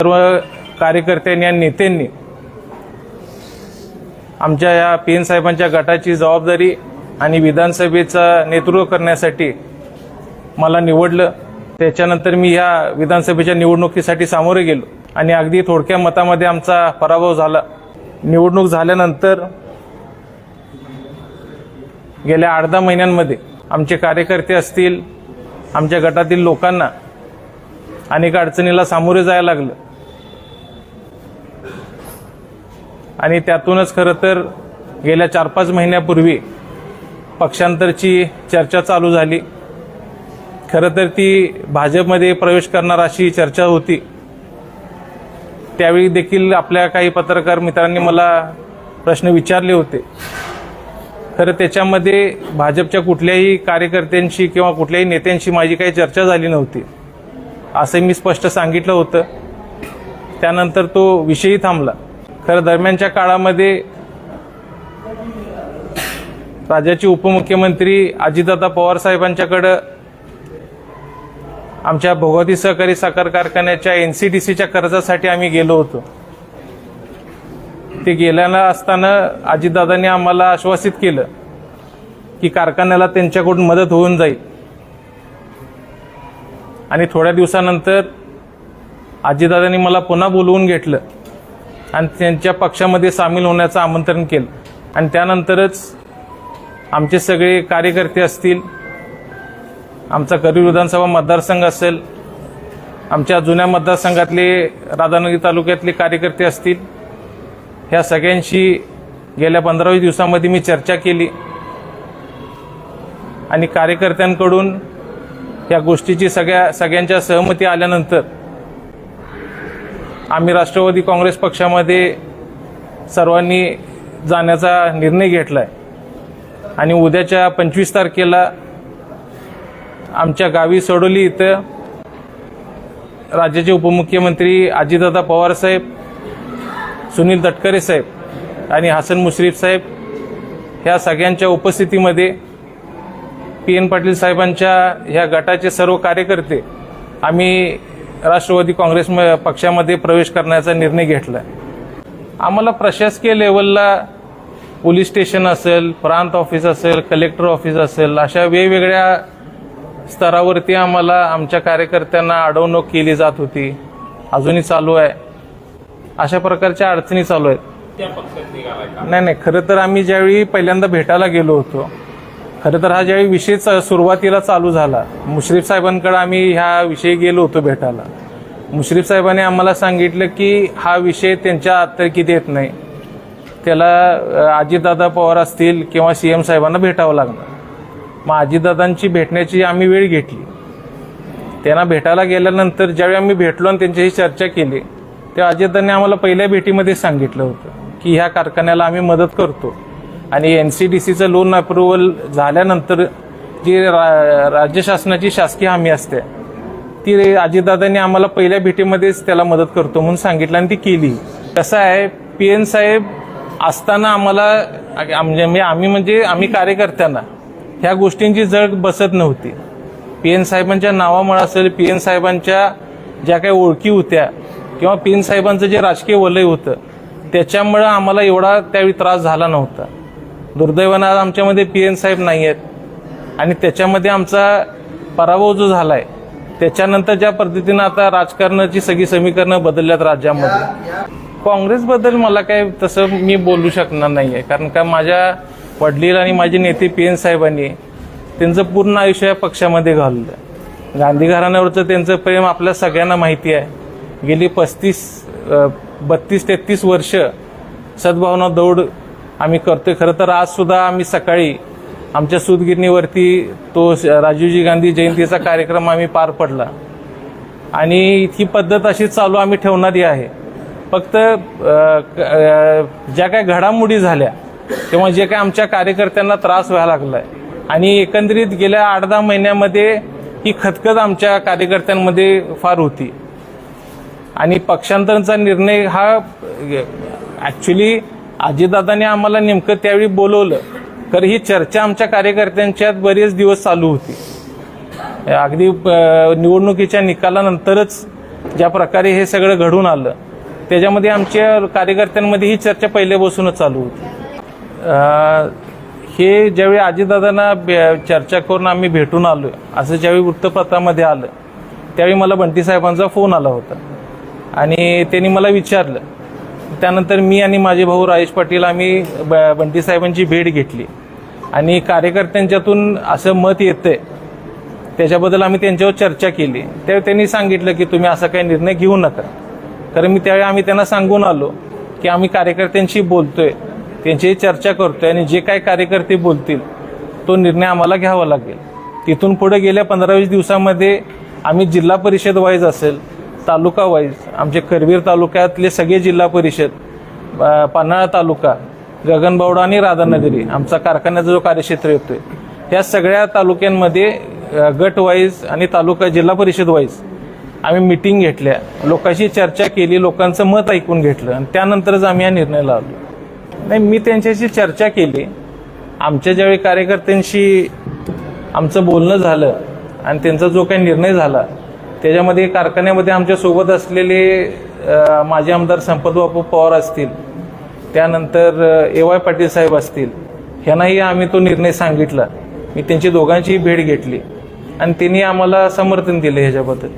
सर्व कार्यकर्त्यांनी आणि नेत्यांनी आमच्या या पी एन साहेबांच्या गटाची जबाबदारी आणि विधानसभेचं नेतृत्व करण्यासाठी मला निवडलं. त्याच्यानंतर मी ह्या विधानसभेच्या निवडणुकीसाठी सामोरे गेलो आणि अगदी थोडक्या मतामध्ये आमचा पराभव झाला. निवडणूक झाल्यानंतर गेल्या आठ दहा महिन्यांमध्ये आमचे कार्यकर्ते असतील आमच्या गटातील लोकांना अनेक अडचणीला सामोरे जायला लागलं. आणि त्यातूनच खरं तर गेल्या चार पाच महिन्यापूर्वी पक्षांतरची चर्चा चालू झाली. खरं तर ती भाजपमध्ये प्रवेश करणार अशी चर्चा होती. त्यावेळी देखील आपल्या काही पत्रकार मित्रांनी मला प्रश्न विचारले होते. खरं त्याच्यामध्ये भाजपच्या कुठल्याही कार्यकर्त्यांशी किंवा कुठल्याही नेत्यांशी माझी काही चर्चा झाली नव्हती. असं मी स्पष्ट सांगितलं होतं. त्यानंतर तो विषयही थांबला. खरं दरम्यानच्या काळामध्ये राज्याचे उपमुख्यमंत्री अजितदादा पवार साहेबांच्याकडं आमच्या भोगवती सहकारी साखर कारखान्याच्या एनसीडीसीच्या कर्जासाठी आम्ही गेलो होतो. ते गेल्यानं असताना अजितदादांनी आम्हाला आश्वासित केलं की कारखान्याला त्यांच्याकडून मदत होऊन जाईल. आणि थोड्या दिवसानंतर अजितदादांनी मला पुन्हा बोलवून घेतलं. आणि त्यांच्या पक्षामध्ये सामील होण्याचं आमंत्रण केलं. आणि त्यानंतरच आमचे सगळे कार्यकर्ते असतील आमचा करीर विधानसभा मतदारसंघ असेल आमच्या जुन्या मतदारसंघातले राधानगरी तालुक्यातले कार्यकर्ते असतील ह्या सगळ्यांशी गेल्या पंधरावी दिवसामध्ये मी चर्चा केली. आणि कार्यकर्त्यांकडून या गोष्टीची सगळ्या सगळ्यांच्या सहमती आल्यानंतर आम्ही राष्ट्रवादी काँग्रेस पक्षामध्ये सर्वांनी जाण्याचा निर्णय घेतला आहे आणि उद्याच्या पंचवीस तारखेला आमच्या गावी सोडोली इथं राज्याचे उपमुख्यमंत्री अजितदादा पवार साहेब सुनील तटकरे साहेब आणि हसन मुश्रीफ साहेब ह्या सगळ्यांच्या उपस्थितीमध्ये पी एन पाटील साहेबांच्या ह्या गटाचे सर्व कार्यकर्ते आम्ही राष्ट्रवादी काँग्रेस पक्षामध्ये प्रवेश करण्याचा निर्णय घेतला. आम्हाला प्रशासकीय लेवलला पोलीस स्टेशन असेल प्रांत ऑफिस असेल कलेक्टर ऑफिस असेल अशा वेगवेगळ्या स्तरावरती आम्हाला आमच्या कार्यकर्त्यांना अडवणूक केली जात होती. अजूनही चालू आहे. अशा प्रकारच्या अडचणी चालू आहेत. नाही नाही. खरं तर आम्ही ज्यावेळी पहिल्यांदा भेटायला गेलो होतो खरं तर हा ज्यावेळी विषय च- सुरुवातीला चालू झाला मुश्रीफ साहेबांकडे आम्ही ह्या विषयी गेलो होतो भेटायला. मुश्रीफ साहेबांनी आम्हाला सांगितलं की हा विषय त्यांच्या अत्तरकीत येत नाही. त्याला अ, अजितदादा पवार असतील किंवा सी एम साहेबांना भेटावं लागणार. मग अजितदादांची भेटण्याची आम्ही वेळ घेतली. त्यांना भेटायला गेल्यानंतर ज्यावेळी आम्ही भेटलो आणि त्यांच्याशी चर्चा केली तेव्हा अजितदादांनी आम्हाला पहिल्या भेटीमध्ये सांगितलं होतं की ह्या कारखान्याला आम्ही मदत करतो. आणि एन सी डी सीचं लोन अप्रुव्हल झाल्यानंतर जी रा- राज्य शासनाची शासकीय हमी असते ती अजितदादांनी आम्हाला पहिल्या भेटीमध्येच त्याला मदत करतो म्हणून सांगितलं आणि ती केली. कसं आहे पी एन साहेब असताना आम्हाला म्हणजे आम्ही म्हणजे आम्ही कार्यकर्त्यांना ह्या गोष्टींची जग बसत नव्हती. पी एन साहेबांच्या नावामुळे असेल पी एन साहेबांच्या ज्या काही ओळखी होत्या किंवा पी एन साहेबांचं जे राजकीय वलय होतं त्याच्यामुळं आम्हाला एवढा त्यावेळी त्रास झाला नव्हता. दुर्दैवानं आज आमच्यामध्ये पी एन साहेब नाही आहेत आणि त्याच्यामध्ये आमचा पराभव जो झाला आहे त्याच्यानंतर ज्या पद्धतीनं आता राजकारणाची सगळी समीकरणं बदलल्यात राज्यामध्ये. काँग्रेसबद्दल मला काय तसं मी बोलू शकणार नाही आहे कारण का माझ्या वडील आणि माझे नेते पी एन साहेबांनी त्यांचं पूर्ण आयुष्य या पक्षामध्ये घाललं गांधी घराण्यावरचं त्यांचं प्रेम आपल्या सगळ्यांना माहिती आहे. गेली पस्तीस बत्तीस तेहतीस वर्ष सद्भावना दौड आम्ही करतोय. खरं तर आज सुद्धा आम्ही सकाळी आमच्या सुतगिरणीवरती तो राजीवजी गांधी जयंतीचा कार्यक्रम आम्ही पार पडला. आणि ही पद्धत अशी चालू आम्ही ठेवणारी आहे. फक्त ज्या काही घडामोडी झाल्या तेव्हा जे काही आमच्या कार्यकर्त्यांना त्रास व्हायला लागलाय आणि एकंदरीत गेल्या आठ दहा महिन्यामध्ये ही खतखत आमच्या कार्यकर्त्यांमध्ये फार होती. आणि पक्षांतराचा निर्णय हा ॲक्च्युली अजितदादांनी आम्हाला नेमकं त्यावेळी बोलवलं. तर ही चर्चा आमच्या कार्यकर्त्यांच्यात बरेच दिवस चालू होती. अगदी निवडणुकीच्या निकालानंतरच ज्या प्रकारे हे सगळं घडून आलं त्याच्यामध्ये आमच्या कार्यकर्त्यांमध्ये ही चर्चा पहिल्यापासूनच चालू होती. हे ज्यावेळी अजितदादांना बे- चर्चा करून आम्ही भेटून आलो असं ज्यावेळी वृत्तपत्रामध्ये आलं त्यावेळी मला बंटी साहेबांचा फोन आला होता. आणि त्यांनी मला विचारलं त्यानंतर मी आणि माझे भाऊ राजेश पाटील आम्ही ब- बंटी साहेबांची भेट घेतली. आणि कार्यकर्त्यांच्यातून असं मत येतंय त्याच्याबद्दल आम्ही त्यांच्यावर चर्चा केली. त्यावेळी त्यांनी सांगितलं की तुम्ही असा काही निर्णय घेऊ नका. कारण मी त्यावेळी आम्ही त्यांना सांगून आलो की आम्ही कार्यकर्त्यांशी बोलतोय त्यांची चर्चा करतोय आणि जे काही कार्यकर्ते बोलतील तो निर्णय आम्हाला घ्यावा लागेल. तिथून पुढे गेल्या पंधरा वीस दिवसामध्ये आम्ही जिल्हा परिषद वाईज असेल तालुका वाईज आमचे करवीर तालुक्यातले सगळे जिल्हा परिषद पन्हाळा तालुका गगनबावडा आणि राधानगरी आमचा कारखान्याचा जो कार्यक्षेत्र येतोय त्या सगळ्या तालुक्यांमध्ये गट वाईज आणि तालुका जिल्हा परिषद वाईज आम्ही मिटिंग घेतल्या. लोकांशी चर्चा केली लोकांचं मत ऐकून घेतलं आणि त्यानंतरच आम्ही या निर्णयाला आलो. नाही मी त्यांच्याशी चर्चा केली. आमच्या ज्यावेळी कार्यकर्त्यांशी आमचं बोलणं झालं आणि त्यांचा जो काही निर्णय झाला त्याच्यामध्ये कारखान्यामध्ये आमच्यासोबत असलेले माजी आमदार संपतबापू पवार असतील त्यानंतर ए वाय पाटील साहेब असतील ह्यांनाही आम्ही तो निर्णय सांगितला. मी त्यांची दोघांचीही भेट घेतली. आणि त्यांनी आम्हाला समर्थन दिलं ह्याच्याबद्दल.